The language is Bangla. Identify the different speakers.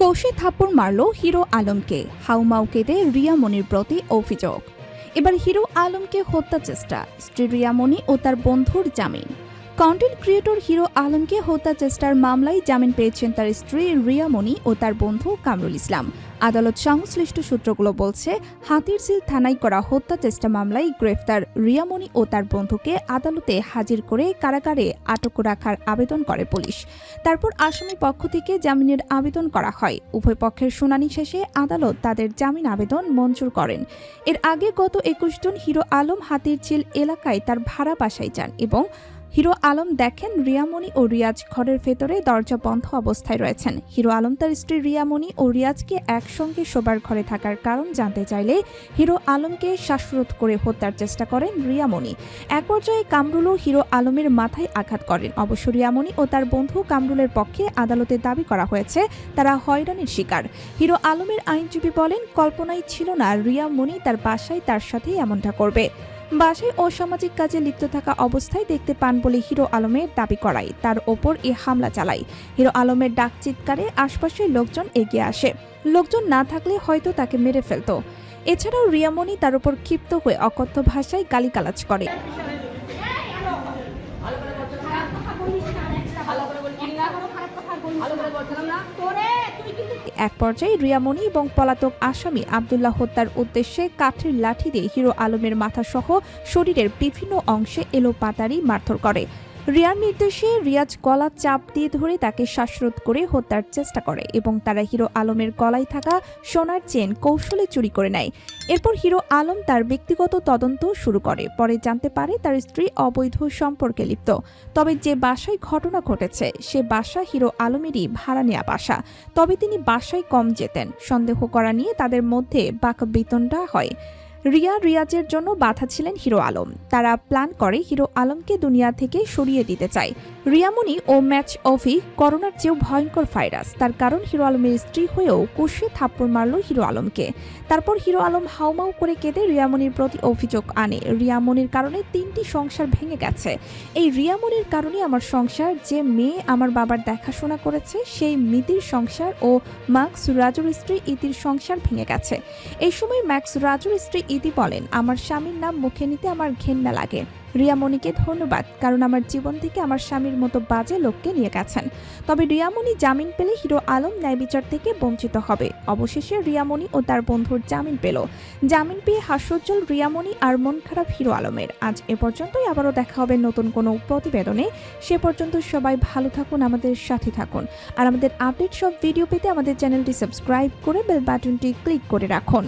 Speaker 1: কষে থাপ্পড় মারল হিরো আলমকে, হাউমাউ কেঁদে রিয়ামণির প্রতি অভিযোগ। এবার হিরো আলমকে হত্যা চেষ্টা, স্ত্রী রিয়ামণি ও তার বন্ধুর জামিন। কন্টেন্ট ক্রিয়েটর হিরো আলমকে হত্যা চেষ্টার মামলায় জামিন পেয়েছেন তার স্ত্রী রিয়ামণি ও তার বন্ধু কামরুল ইসলাম। আদালত সংশ্লিষ্ট সূত্রগুলো বলছে, হাতিরঝিল থানায় করা হত্যা চেষ্টা মামলায় গ্রেফতার রিয়ামণি ও তার বন্ধুকে আদালতে হাজির করে কারাগারে আটক রাখার আবেদন করে পুলিশ। তারপর আসামি পক্ষ থেকে জামিনের আবেদন করা হয়। উভয় পক্ষের শুনানি শেষে আদালত তাদের জামিন আবেদন মঞ্জুর করেন। এর আগে গত একুশ জন হিরো আলম হাতিরঝিল এলাকায় তার ভাড়া বাসায় যান এবং হিরো আলম দেখেন রিয়ামণি ও রিয়াজ ঘরের ভেতরে দরজা বন্ধ অবস্থায় রয়েছেন। হিরো আলম তার স্ত্রী রিয়ামণি ও রিয়াজকে একসঙ্গে শোবার ঘরে থাকার কারণ জানতে চাইলে হিরো আলমকে শ্বাসরোধ করে হত্যার চেষ্টা করেন রিয়ামণি। এক পর্যায়ে কামরুলও হিরো আলমের মাথায় আঘাত করেন। অবশ্য রিয়ামণি ও তার বন্ধু কামরুলের পক্ষে আদালতে দাবি করা হয়েছে, তারা হয়রানির শিকার। হিরো আলমের আইনজীবী বলেন, কল্পনাই ছিল না রিয়ামণি তার বাসায় তার সাথে এমনটা করবে। বাসায় অসামাজিক কাজে লিপ্ত থাকা অবস্থায় দেখতে পান বলে হিরো আলমের দাবি করায়। তার ওপর এ হামলা চালায়। হিরো আলমের ডাক চিৎকারে আশপাশের লোকজন এগিয়ে আসে। লোকজন না থাকলে হয়তো তাকে মেরে ফেলত। এছাড়াও রিয়ামণি তার উপর ক্ষিপ্ত হয়ে অকথ্য ভাষায় গালিগালাজ করে। এক পর্যায়ে রিয়ামণি এবং পলাতক আসামি আবদুল্লাহ হত্যার উদ্দেশ্যে কাঠের লাঠি দিয়ে হিরো আলমের মাথা সহ শরীরের বিভিন্ন অংশে এলো পাতারি মারধর করে। রিয়ার নির্দেশে রিয়াজ গলা চাপ দিয়ে ধরে তাকে শ্বাসরোধ করে হত্যার চেষ্টা করে এবং তারা হিরো আলমের গলায় থাকা সোনার চেন কৌশলে চুরি করে নেয়। এরপর হিরো আলম তার ব্যক্তিগত তদন্ত শুরু করে। পরে জানতে পারে তার স্ত্রী অবৈধ সম্পর্কে লিপ্ত। তবে যে বাসায় ঘটনা ঘটেছে, সে বাসা হিরো আলমেরই ভাড়া নেওয়া বাসা। তবে তিনি বাসায় কম যেতেন। সন্দেহ করা নিয়ে তাদের মধ্যে বাক বিতণ্ডা হয়। রিয়া রিয়াজের জন্য বাধা ছিলেন হিরো আলম। তারা প্ল্যান করে হিরো আলমকে দুনিয়া থেকে সরিয়ে দিতে চায়। রিয়ামণি ও ম্যাচ অফি করোনার চেয়েও ভয়ঙ্কর ভাইরাস। তার কারণ হিরো আলমের স্ত্রী হয়েও কষে থাপ্পড় মারল হিরো আলমকে। তারপর হিরো আলম হাউমাউ করে কেঁদে রিয়ামণির প্রতি অভিযোগ আনে। রিয়ামণির কারণে তিনটি সংসার ভেঙে গেছে। এই রিয়ামণির কারণে আমার সংসার, যে মেয়ে আমার বাবার দেখাশোনা করেছে, সেই মিতির সংসার ও মার্কস রাজুর স্ত্রী ইতির সংসার ভেঙে গেছে। এই সময় ম্যাক্স রাজুর স্ত্রী ইতি বলেন, আমার স্বামীর নাম মুখে নিতে আমার ঘেন্না লাগে। রিয়ামণিকে ধন্যবাদ, কারণ আমার জীবন থেকে আমার স্বামীর মতো বাজে লোককে নিয়ে গেছেন। তবে রিয়ামণি জামিন পেলে হিরো আলম ন্যায় বিচার থেকে বঞ্চিত হবে। অবশেষে রিয়ামণি ও তার বন্ধুর জামিন পেল। জামিন পেয়ে হাস্যোজ্জ্বল রিয়ামণি আর মন খারাপ হিরো আলমের। আজ এ পর্যন্তই, আবারও দেখা হবে নতুন কোনো প্রতিবেদনে। সে পর্যন্ত সবাই ভালো থাকুন, আমাদের সাথে থাকুন। আর আমাদের আপডেট সব ভিডিও পেতে আমাদের চ্যানেলটি সাবস্ক্রাইব করে বেল বাটনটি ক্লিক করে রাখুন।